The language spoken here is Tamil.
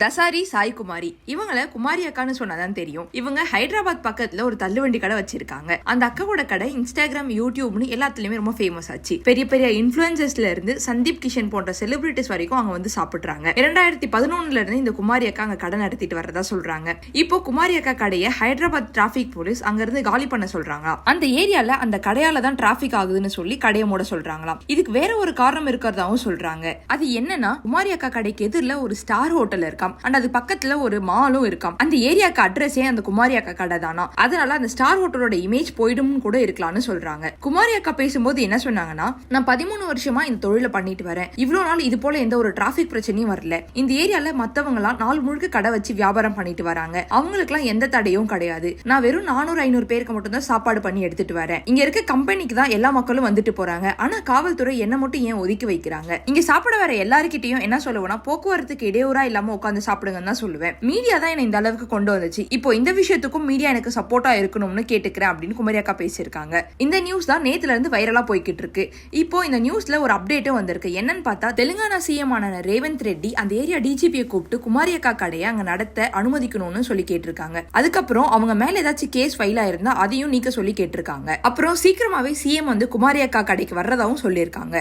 தசாரி சாய்குமாரி. இவங்கள குமாரி அக்கான்னு சொன்னாதான் தெரியும். இவங்க ஹைதராபாத் பக்கத்துல ஒரு தள்ளுவண்டி கடை வச்சிருக்காங்க. அந்த அக்காவோட கடை இன்ஸ்டாகிராம் யூடியூப்னு எல்லாத்துலயுமே ரொம்ப ஃபேமஸ் ஆச்சு. பெரிய பெரிய இன்ஃபுளுசர்ஸ்ல இருந்து சந்தீப் கிஷன் போன்ற செலிபிரிட்டிஸ் வரைக்கும் அவங்க வந்து சாப்பிடுறாங்க. இரண்டாயிரத்தி பதினொன்னுல இருந்து இந்த குமாரி அக்கா அங்க கடை நடத்திட்டு வரதா சொல்றாங்க. இப்போ குமாரி அக்கா கடையை ஹைதராபாத் டிராபிக் போலீஸ் அங்க இருந்து காலி பண்ண சொல்றாங்க அந்த ஏரியால அந்த கடையால தான் டிராபிக் ஆகுதுன்னு சொல்லி கடையை மூட சொல்றாங்களாம். இதுக்கு வேற ஒரு காரணம் இருக்கிறதாவும் சொல்றாங்க. அது என்னன்னா குமாரி அக்கா கடைக்கு எதிரில் ஒரு ஸ்டார் ஹோட்டல் இருக்கா? இருக்காம். அண்ட் அது பக்கத்துல ஒரு மாலும் இருக்காம். அந்த ஏரியாக்கு அட்ரஸே அந்த குமாரி அக்கா கடை தானா அதனால அந்த ஸ்டார் ஹோட்டலோட இமேஜ் போயிடும் கூட இருக்கலாம்னு சொல்றாங்க. குமாரி அக்கா பேசும்போது என்ன சொன்னாங்கன்னா நான் பதிமூணு வருஷமா இந்த தொழிலை பண்ணிட்டு வரேன். இவ்வளவு நாள் இது போல எந்த ஒரு டிராபிக் பிரச்சனையும் வரல. இந்த ஏரியால மத்தவங்க எல்லாம் நாள் முழுக்க கடை வச்சு வியாபாரம் பண்ணிட்டு வராங்க. அவங்களுக்குலாம் எந்த தடையும் கிடையாது. நான் வெறும் நானூறு ஐநூறு பேருக்கு மட்டும் தான் சாப்பாடு பண்ணி எடுத்துட்டு வரேன். இங்க இருக்க கம்பெனிக்கு தான் எல்லா மக்களும் வந்துட்டு போறாங்க. ஆனா காவல்துறை என்ன மட்டும் ஏன் ஒதுக்கி வைக்கிறாங்க? இங்க சாப்பிட வர எல்லாருக்கிட்டையும் என்ன சொல்லுவோம்னா போக்குவரத்துக்கு இடையூறா இல்லாம உட்காந்து சாப்பிடுங்கன்னு தான் சொல்லுவேன். மீடியா தான் என்னை இந்த அளவுக்கு கொண்டு வந்துச்சு. இப்போ இந்த விஷயத்துக்கும் மீடியா எனக்கு சப்போர்ட்டா இருக்கணும்னு கேட்டுக்கிறேன் அப்படின்னு குமரி அக்கா பேசியிருக்காங்க. இந்த நியூஸ் தான் நேத்துல இருந்து வைரலா போய்கிட்டு இருக்கு. இப்போ இந்த நியூஸ்ல ஒரு அப்டேட்டும் வந்திருக்கு. என்னன்னு பார்த்தா தெலுங்கானா சிஎம் ஆன ரேவந்த் ரெட்டி அந்த ஏரியா டிஜிபியை கூப்பிட்டு குமாரி அக்கா கடையை அங்க நடத்த அனுமதிக்கணும்னு சொல்லி கேட்டிருக்காங்க. அதுக்கப்புறம் அவங்க மேல ஏதாச்சும் கேஸ் ஃபைல் ஆயிருந்தா அதையும் நீக்க சொல்லி கேட்டிருக்காங்க. அப்புறம் சீக்கிரமாவே சிஎம் வந்து குமாரி அக்கா கடைக்கு வர்றதாவும் சொல்லியிருக்காங்க.